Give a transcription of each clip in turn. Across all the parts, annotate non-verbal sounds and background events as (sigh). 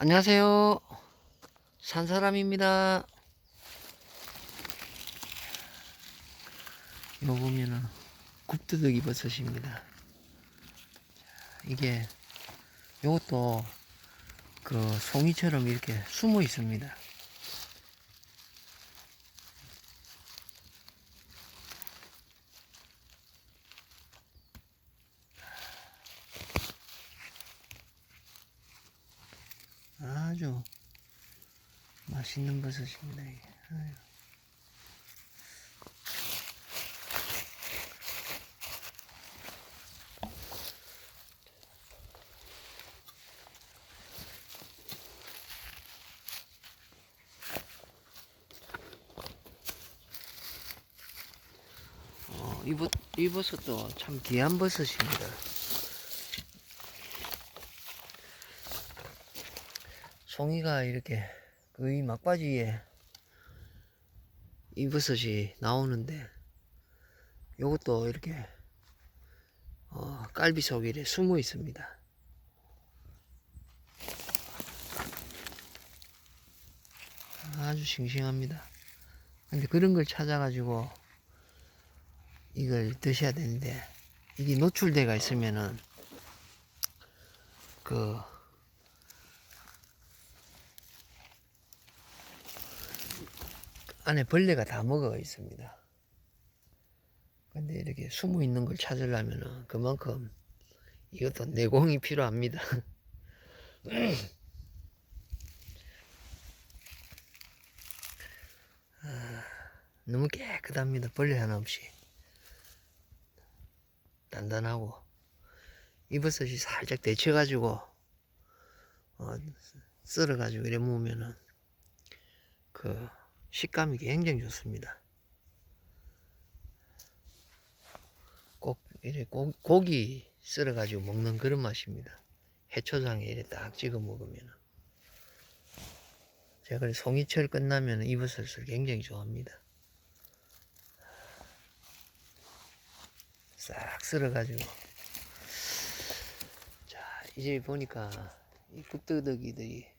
안녕하세요. 산사람입니다. 요 보면은 굽두더기 버섯입니다. 이게 요것도 그 송이처럼 이렇게 숨어 있습니다. 아주 맛있는 버섯입니다. 아유. 어, 버섯도 참 귀한 버섯입니다. 송이가 이렇게 거의 막바지에 이 버섯이 나오는데 요것도 이렇게 어, 깔비 속에 숨어 있습니다. 아주 싱싱합니다. 근데 그런 걸 찾아가지고 이걸 드셔야 되는데 이게 노출대가 있으면은 그 안에 벌레가 다 먹어 있습니다. 근데 이렇게 숨어 있는 걸 찾으려면은 그만큼 이것도 내공이 필요합니다. (laughs) 아, 너무 깨끗합니다. 벌레 하나 없이. 단단하고. 이 버섯이 살짝 데쳐가지고, 어, 썰어가지고 이래 먹으면은, 그, 식감이 굉장히 좋습니다. 꼭, 이래 고, 고기 썰어 가지고 먹는 그런 맛입니다. 해초장에 이래 딱 찍어 먹으면. 제가 그래 송이철 끝나면 이 버섯을 굉장히 좋아합니다. 싹 썰어 가지고. 자, 이제 보니까 이 굽뜨덕이들이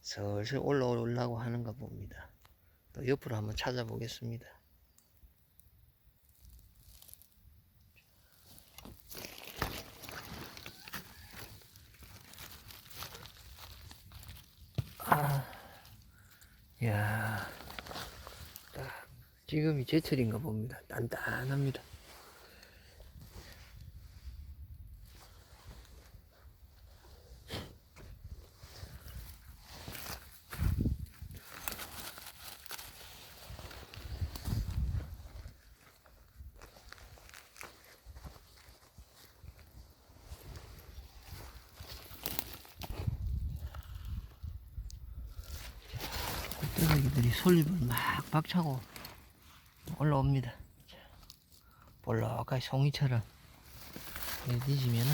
슬슬 올라오려고 하는가 봅니다. 또 옆으로 한번 찾아보겠습니다. 아, 야, 딱 지금이 제철인가 봅니다. 단단합니다. 뚜레기들이 솔잎을 막 박차고 올라옵니다. 자, 볼록하게 송이처럼 뒤지면은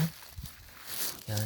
이안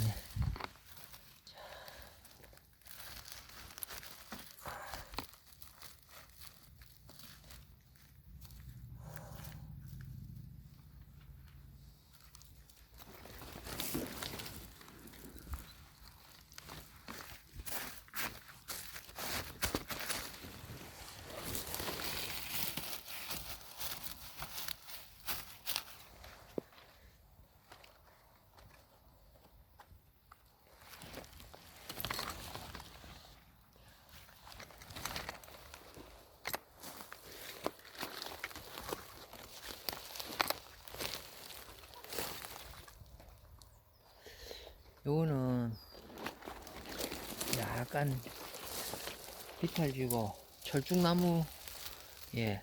요거는 약간 비탈지고 철쭉나무 예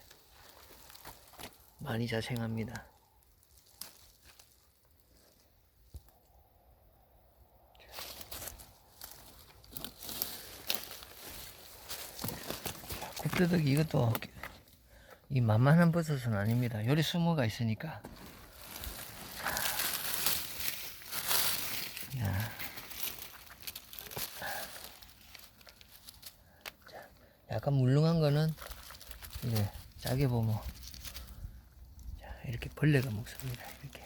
많이 자생합니다. 굽뜨덕이 이것도 이 만만한 버섯은 아닙니다. 요리 수모가 있으니까. 야. 자, 약간 물렁한 거는 이제 짜게 보면 자, 이렇게 벌레가 먹습니다. 이렇게.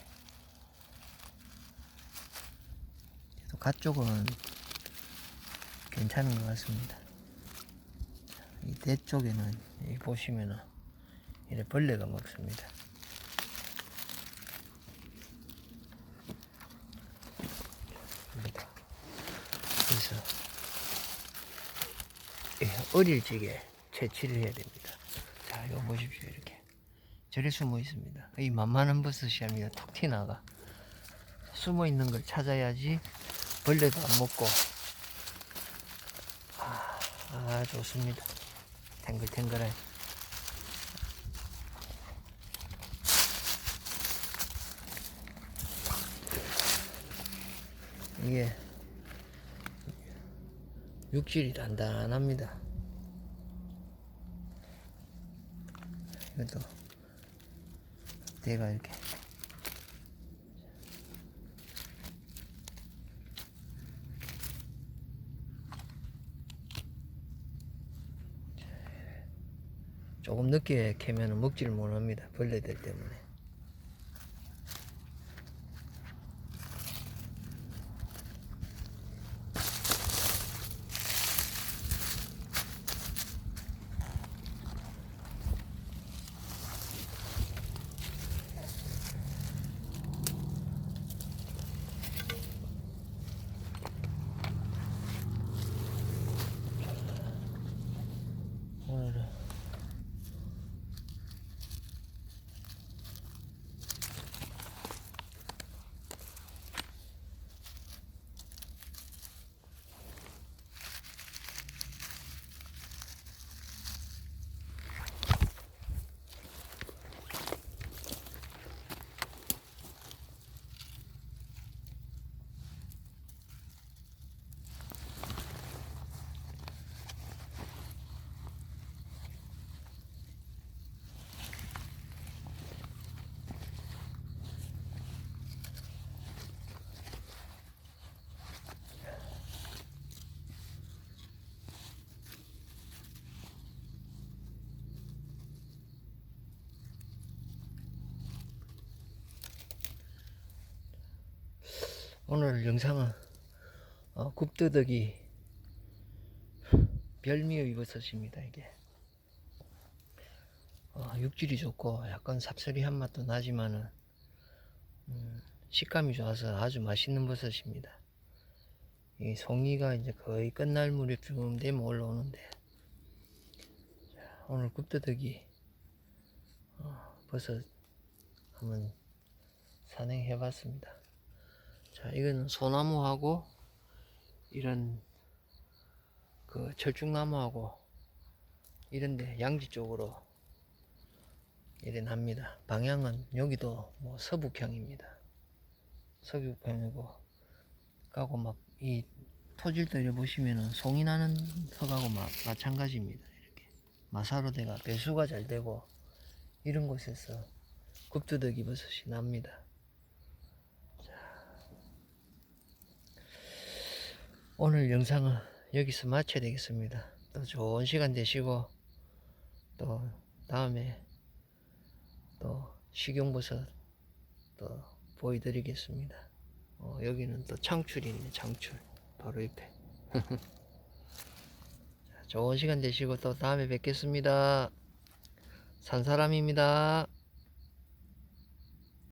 또갓 쪽은 괜찮은 것 같습니다. 이대 쪽에는 이 보시면은 이래 벌레가 먹습니다. 그래서 예, 어릴 적에 채취를 해야 됩니다. 자, 이거 보십시오. 이렇게. 저리 숨어 있습니다. 이 만만한 버섯이 아니라 톡 튀나가. 숨어 있는 걸 찾아야지 벌레도 안 먹고. 아, 아 좋습니다. 탱글탱글해. 이게 육질이 단단합니다. 이것도 대가 이렇게 조금 늦게 캐면 먹지를 못합니다. 벌레들 때문에. 오늘은 오늘 영상은 어, 굽뜨덕이 별미의 버섯입니다 이게. 어, 육질이 좋고 약간 삽소리한 맛도 나지만은 음, 식감이 좋아서 아주 맛있는 버섯입니다. 이 송이가 이제 거의 끝날 무렵 쯤 되면 올라오는데 자, 오늘 굽뜨덕이 어, 버섯 한번 산행해 봤습니다 자, 이거는 소나무하고 이런 그 철쭉나무하고 이런데 양지 쪽으로 이래 납니다. 방향은 여기도 뭐 서북향입니다. 서북향이고 가고 막 이 토질들을 보시면은 송이 나는 턱하고 마, 마찬가지입니다. 이렇게 마사로대가 배수가 잘 되고 이런 곳에서 굽두더기 버섯이 납니다. 오늘 영상은 여기서 마쳐야 되겠습니다. 또 좋은 시간 되시고 또 다음에 또 식용버섯 또 보여드리겠습니다. 어, 여기는 또 창출이 있네 창출 바로 옆에 (laughs) 자, 좋은 시간 되시고 또 다음에 뵙겠습니다. 산사람입니다.